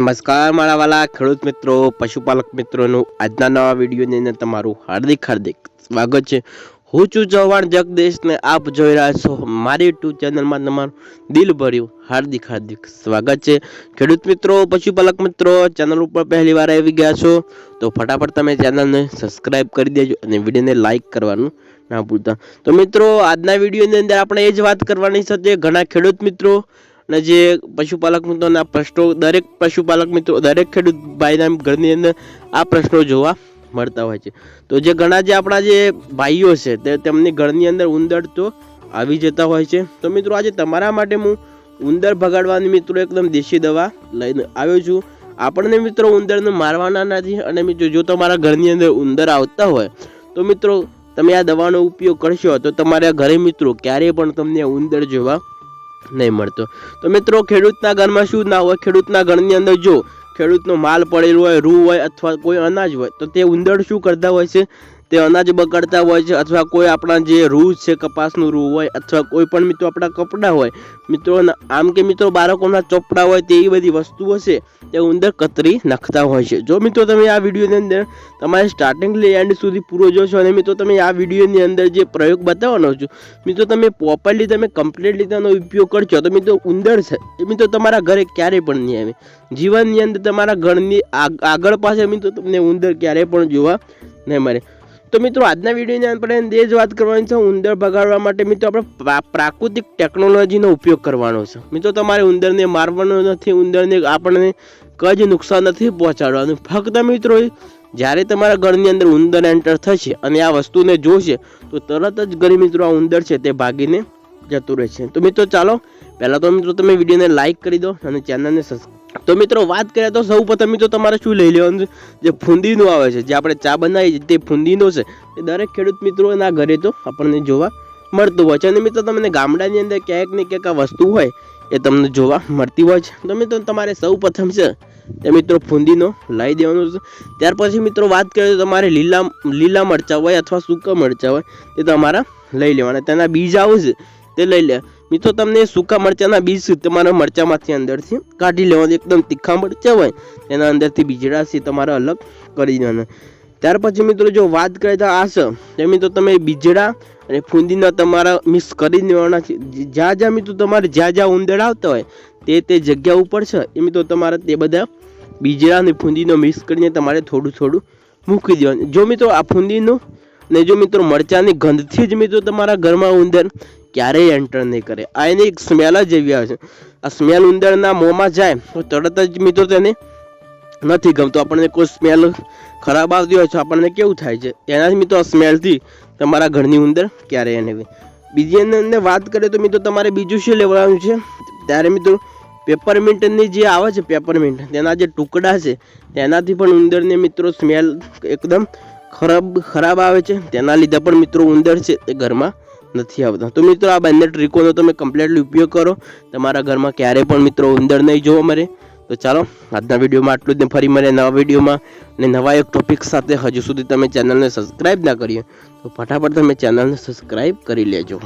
નમસ્કાર, મારા વાલા ખેડૂત મિત્રો, પશુપાલક મિત્રોનું. આજના નવા વિડીયોની અંદર તમારું હાર્દિક હાર્દિક સ્વાગત છે. હું છું ચૌહાણ જગદેશને આપ જોઈ રહ્યા છો મારી યુટ્યુબ ચેનલમાં તમારું દિલ ભર્યું હાર્દિક હાર્દિક સ્વાગત છે. ખેડૂત મિત્રો, પશુપાલક મિત્રો, ચેનલ ઉપર પહેલી વાર આવી ગયા છો, તો ફટાફટ તમે ચેનલને સબસ્ક્રાઇબ કરી દેજો અને વિડીયોને લાઇક કરવાનું ના ભૂલતા. તો મિત્રો, આજના વિડીયોની અંદર આપણે એ જ વાત કરવાની છે ઘણા ખેડૂત મિત્રો અને જે પશુપાલક મિત્રોના પ્રશ્નો, દરેક પશુપાલક મિત્રો, દરેક ખેડૂત ભાઈના ઘરની અંદર આ પ્રશ્નો જોવા મળતા હોય છે. તો જે ઘણા જે આપણા જે ભાઈઓ છે, તે તેમની ઘરની અંદર ઉંદર તો આવી જતા હોય છે. તો મિત્રો આજે તમારા માટે હું ઉંદર ભગાડવાની મિત્રો એકદમ દેશી દવા લઈને આવ્યો છું. આપણને મિત્રો ઉંદરને મારવાના નથી અને મિત્રો જો તમારા ઘરની અંદર ઉંદર આવતા હોય, તો મિત્રો તમે આ દવાનો ઉપયોગ કરશો તો તમારા ઘરે મિત્રો ક્યારેય પણ તમને ઉંદર જોવા નહીં મળતો. તો મિત્રો, ખેડૂતના ઘરમાં શું ના હોય? ખેડૂતના ઘરની અંદર જો ખેડૂતનો માલ પડેલો હોય, રૂ હોય અથવા કોઈ અનાજ હોય, તો તે ઉંદર શું કરતા હોય છે? તે અનાજ બગાડતા હોય છે અથવા કોઈ આપણા જે રૂ છે, કપાસનું રૂ હોય અથવા કોઈ પણ મિત્રો આપણા કપડાં હોય, મિત્રો આમ કે મિત્રો બાળકોના ચોપડા હોય તેવી બધી વસ્તુઓ છે, તે ઉંદર કતરી નાખતા હોય છે. જો મિત્રો તમે આ વિડીયોની અંદર તમારે સ્ટાર્ટિંગ લઈ એન્ડ સુધી પૂરો જોશો અને મિત્રો તમે આ વિડીયોની અંદર જે પ્રયોગ બતાવવાનો છો, મિત્રો તમે પ્રોપરલી તમે કમ્પ્લીટલી તેનો ઉપયોગ કરશો તો મિત્રો ઉંદર છે, એ મિત્રો તમારા ઘરે ક્યારેય પણ નહીં આવે. જીવનની અંદર તમારા ઘરની આગ- આગળ પાસે મિત્રો તમને ઉંદર ક્યારેય પણ જોવા નહીં મળે. તો મિત્રો, આજના વિડીયોની આપણે એ જ વાત કરવાની છે, ઉંદર ભગાડવા માટે. મિત્રો, આપણે પ્રાકૃતિક ટેકનોલોજીનો ઉપયોગ કરવાનો છે. મિત્રો, તમારે ઉંદરને મારવાનો નથી, ઉંદરને આપણને કંઈ જ નુકસાન નથી પહોંચાડવાનું. ફક્ત મિત્રો, જ્યારે તમારા ઘરની અંદર ઉંદર એન્ટર થશે અને આ વસ્તુને જોશે, તો તરત જ ઘરે મિત્રો આ ઉંદર છે તે ભાગીને જતું રહે છે. તો મિત્રો ચાલો, પહેલાં તો મિત્રો તમે વિડીયોને લાઇક કરી દો અને ચેનલને સબસ્ક્રાઈબ તો મિત્રો વાત કરીએ તો સૌ પ્રથમ મિત્રો તમારે શું લઈ લેવાનું જે ફૂંદીનું આવે છે, જે આપણે ચા બનાવીએ છીએ, તે ફૂંદીનો છે. એ દરેક ખેડૂત મિત્રોના ઘરે તો આપણને જોવા મળતું હોય છે. અને મિત્રો તમને ગામડાની અંદર ક્યાંક ને ક્યાંક આ વસ્તુ હોય, એ તમને જોવા મળતી હોય છે. તો મિત્રો તમારે સૌ પ્રથમ છે, તે મિત્રો ફૂંદીનો લાવી દેવાનો છે. ત્યાર પછી મિત્રો વાત કરીએ તો તમારે લીલા લીલા મરચાં હોય અથવા સૂકા મરચાં હોય, તે તમારા લઈ લેવાના. તેના બીજ આવશે તે લઈ લે. મિત્રો, તમને સૂકા મરચાંના બીજ તમારા મરચાંમાંથી અંદરથી કાઢી લેવાનું એકદમ તીખા મરચાં હોય, તેના અંદરથી બીજડાથી તમારે અલગ કરી દેવાના. ત્યાર પછી મિત્રો, જો વાત કરીએ તો આસ તે મિત્રો, તમે બીજડા અને ફૂંદીના તમારા મિક્સ કરી દેવાના છે. જ્યાં જ્યાં મિત્રો, તમારે જ્યાં જ્યાં ઉંદર આવતા હોય, તે તે જગ્યા ઉપર છે. એ મિત્રો, તમારે તે બધા બીજડા અને ફૂંદીનો મિક્સ કરીને તમારે થોડું થોડું મૂકી દેવાનું. જો મિત્રો, આ ફૂંદીનું ને જો મિત્રો, મરચાંની ગંધથી જ મિત્રો, તમારા ઘરમાં ઉંદર ક્યારેય એન્ટર નહીં કરે. આ એની એક સ્મેલ જ એવી આવે છે. આ સ્મેલ ઉંદરના મોંમાં જાય, તો તરત જ મિત્રો તેને નથી ગમતો. આપણને કોઈ સ્મેલ ખરાબ આવતી હોય તો આપણને કેવું થાય છે? એનાથી મિત્રો આ સ્મેલથી તમારા ઘરની ઉંદર ક્યારેય નહીં બીજી અંદર વાત કરીએ તો મિત્રો તમારે બીજું શું લેવાનું છે? ત્યારે મિત્રો પેપરમિન્ટની જે આવે છે પેપરમિન્ટ તેના જે ટુકડા છે, તેનાથી પણ ઉંદરને મિત્રો સ્મેલ એકદમ ખરાબ ખરાબ આવે છે. તેના લીધે પણ મિત્રો ઉંદર છે તે ઘરમાં નથી આવતા. તો મિત્રો, આ બંને ટ્રીકોનો તમે કમ્પ્લીટલી ઉપયોગ કરો. તમારા ઘરમાં ક્યારેય પણ મિત્રો ઉંદર નહીં જોવા મળે. તો ચાલો, આજના વિડીયોમાં આટલું જ ને ફરી મળે નવા વિડીયોમાં. અને નવા એક ટોપિક સાથે હજુ સુધી તમે ચેનલને સબસ્ક્રાઈબ ના કરીએ તો ફટાફટ તમે ચેનલને સબસ્ક્રાઈબ કરી લેજો.